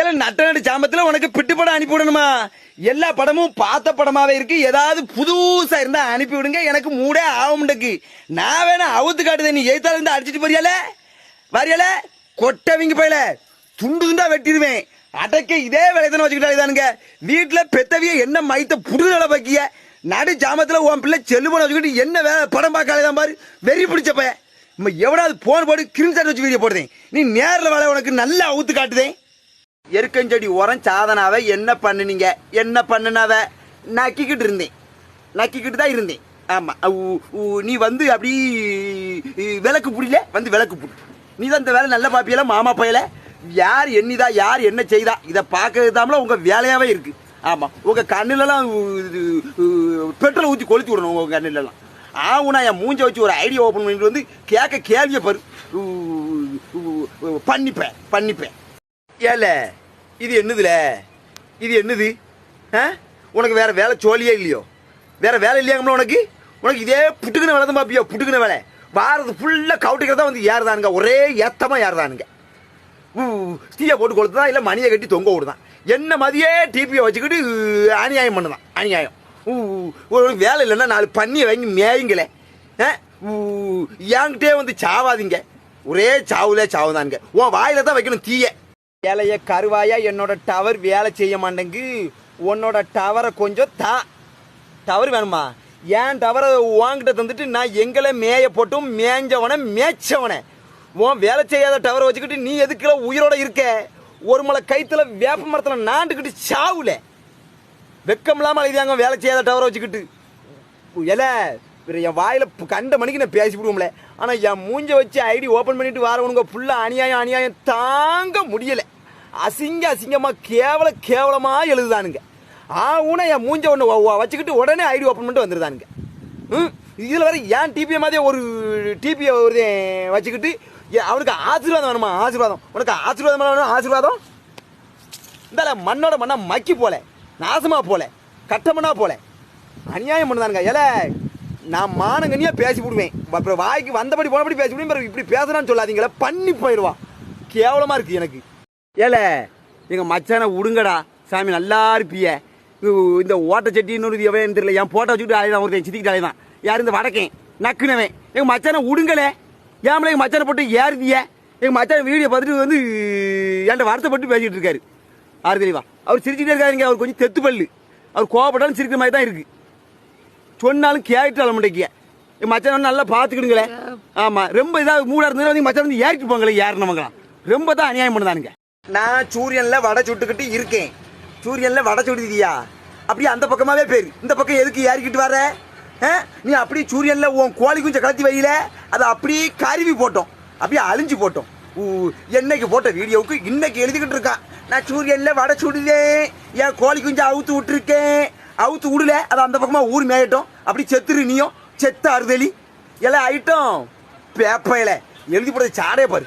ஏல நட்ட நடு சாமத்துல உனக்கு பிட்டு படம் அனுப்பி விடணுமா? எல்லா படமும் பார்த்த படமாவே இருக்கு. ஏதாவது புதுசா இருந்தா அனுப்பி விடுங்க. எனக்கு மூடே ஆகும்டக்கு. நான் வேணா அவுத்து காட்டுதே. நீ எய்த்தால இருந்து அடிச்சிட்டு போறியால? வரியால? கொட்டவிங்க போயில. துண்டு துண்டா வெட்டிடுவேன். அடைக்க இதே வேலையத்தனை வச்சுக்கிட்டா இதானுங்க வீட்டுல பெத்தவிய என்ன மைத்த புடுதலை பக்கிய? நடு ஜாமத்துல உன் பிள்ளை செல்லுபோன வச்சுக்கிட்டு என்ன வேலை படம் பார்க்காலே தான் பாரு. வெறி பிடிச்ச பையன் நம்ம எவனாவது போன் போட்டு கிரிமிசாட் வச்சு வீடியோ போடுதேன் நீ நேரில் வேலை உனக்கு நல்லா அவுத்து காட்டுதேன் எருக்கஞ்செடி உரம் சாதனாவை என்ன பண்ணுனீங்க? என்ன பண்ணினாவ? நக்கிக்கிட்டு இருந்தேன். நக்கிக்கிட்டு தான் இருந்தேன். ஆமா. உ- உ- நீ வந்து அப்படி விளக்கு பிடில? வந்து விளக்கு பிடி. நீ தான் இந்த வேலை நல்ல பாப்பியல மாமா பையல? யார் எண்ணிதா? யார் என்ன செய்தா? இதை பார்க்கறது தாமல உங்க வேலையாவே இருக்கு. ஆமா. உங்க கண்ணிலலாம் பெட்ரோல் ஊற்றி கொளுத்தி விடணும் உங்க கண்ணுலலாம். ஆவுனா என் மூஞ்ச வச்சு ஒரு ஐடியா ஓப்பன் பண்ணிட்டு வந்து கேட்க கேள்வியை பாரு. பண்ணிப்பேன் பண்ணிப்பேன். ஏல இது என்னதுல? இது என்னது? ஆ? உனக்கு வேற வேலை சோழியே இல்லையோ? வேற வேலை இல்லையாங்கம்ல உனக்கு? உனக்கு இதே புட்டுக்குன வேலை தான் பாப்பியோ புட்டுக்குன வேலை. வாரது ஃபுல்லாக கவுட்டுக்கிறதா வந்து ஏறுதானுங்க. ஒரே ஏத்தமாக ஏறுதானுங்க. ஊ, தீயை போட்டு கொளுத்துதான் இல்லை மணியை கட்டி தொங்க விடுதான். என்ன மதியே டிபியை வச்சுக்கிட்டு அநியாயம் பண்ணுதான். அநியாயம். ஊ, ஒரு வேலை இல்லைன்னா நாலு பண்ணியை வாங்கி மேயுங்களே. ஆ? ஊ, என்கிட்டே வந்து சாவாதீங்க. ஒரே சாவுலே சாவுதானுங்க. உன் வாயில தான் வைக்கணும் தீய. வேலைய கருவாயா என்னோட டவர் வேலை செய்ய மாட்டேங்கு. உன்னோட டவரை கொஞ்சம் தா. டவர் வேணுமா? ஏன் டவரை வாங்கிட்ட தந்துட்டு நான் எங்களை மேய போட்டும் மேஞ்சவனை மேய்ச்சவனே. உன் வேலை செய்யாத டவரை வச்சுக்கிட்டு நீ எதுக்குல உயிரோட இருக்க? ஒரு மலை கைத்துல வேப்ப மரத்தில் நாண்டுக்கிட்டு சாவுல. வெக்கம் இல்லாமல் அழுதியாங்க வேலை செய்யாத டவரை வச்சுக்கிட்டு. எல என் வாயில் கண்ட மணிக்கு நான் பேசி விடுவோம்ல. ஆனால் என் மூஞ்ச வச்சு ஐடி ஓப்பன் பண்ணிட்டு வரவனுங்க ஃபுல்லாக அநியாயம் அநியாயம் தாங்க முடியலை. அசிங்க அசிங்கமாக கேவல கேவலமாக எழுதுதானுங்க. ஆ ஊனை என் மூஞ்ச ஒன்று வச்சுக்கிட்டு உடனே ஐடி ஓப்பன் பண்ணிட்டு வந்துருதானுங்க. ம்? இதில் வர ஏன் டிபியை மாதிரியே ஒரு டிபியை ஒரு வச்சுக்கிட்டு அவனுக்கு ஆசீர்வாதம் வேணுமா? ஆசீர்வாதம். உனக்கு ஆசீர்வாதம் வேணும்? ஆசீர்வாதம்? இந்த மண்ணோட மண்ணா மக்கி போல நாசமாக போல கட்டமனா போல. அநியாயம் பண்ணுதானுங்க. ஏல நான் மானங்கனியாக பேசி விடுவேன் அப்புறம் வாய்க்கு வந்தபடி போனபடி பேசி விடுவேன் பிறகு இப்படி பேசுறான்னு சொல்லாதீங்களே பண்ணி போயிடுவா கேவலமாக இருக்குது எனக்கு. ஏல எங்கள் மச்சானை விடுங்கடா சாமி நல்லா இருப்பிய. இந்த ஓட்ட இன்னொரு எவன் தெரியல. என் போட்டோ வச்சுட்டு அலைதான் ஒருத்தன் சித்திக்கிட்டு அலைதான் யார் இந்த வடக்கேன்? நக்குனவன். எங்கள் மச்சானை விடுங்களே ஏமல எங்கள் மச்சானை போட்டு ஏறுதிய. எங்கள் மச்சான் வீடியோ பார்த்துட்டு வந்து என்கிட்ட வருத்தப்பட்டு பேசிகிட்டு இருக்காரு. ஆறு தெளிவா அவர் சிரிச்சுட்டே இருக்காருங்க. அவர் கொஞ்சம் தெத்து பல்லு அவர் கோவப்பட்டாலும் சிரிக்கிற மாதிரி தான் இருக்குது சொன்னாலும் கேட்டாலும் முட்டைக்கு என் மச்சான் நல்லா பார்த்துக்கிடுங்களே ஆமா ரொம்ப இதாக மூடா இருந்தது வந்து மச்சான் வந்து ஏறிட்டு போங்களே ஏறினவங்களாம் ரொம்ப தான் அநியாயம் பண்ணுதானுங்க. நான் சூரியன்ல வடை சுட்டுக்கிட்டு இருக்கேன். சூரியன்ல வடை சுடுதியா அப்படியே அந்த பக்கமாவே பேரு. இந்த பக்கம் எதுக்கு ஏறிக்கிட்டு வர? ஆ? நீ அப்படியே சூரியன்ல உன் கோழி குஞ்ச கலத்தி வையில அதை அப்படியே கருவி போட்டோம். அப்படியே அழிஞ்சு போட்டோம். ஊ, என்னைக்கு போட்ட வீடியோவுக்கு இன்னைக்கு எழுதிக்கிட்டு இருக்கான். நான் சூரியன்ல வடை சுடுதேன். என் கோழி குஞ்சு அவுத்து விட்டுருக்கேன். அவுத்து விடல அது அந்த பக்கமாக ஊர் மேயட்டும். அப்படி செத்துரு நீயும் செத்த அறுதலி. எல்லாம் ஐட்டம் பேப்பையில எழுதி போடுறது சாடே பாரு.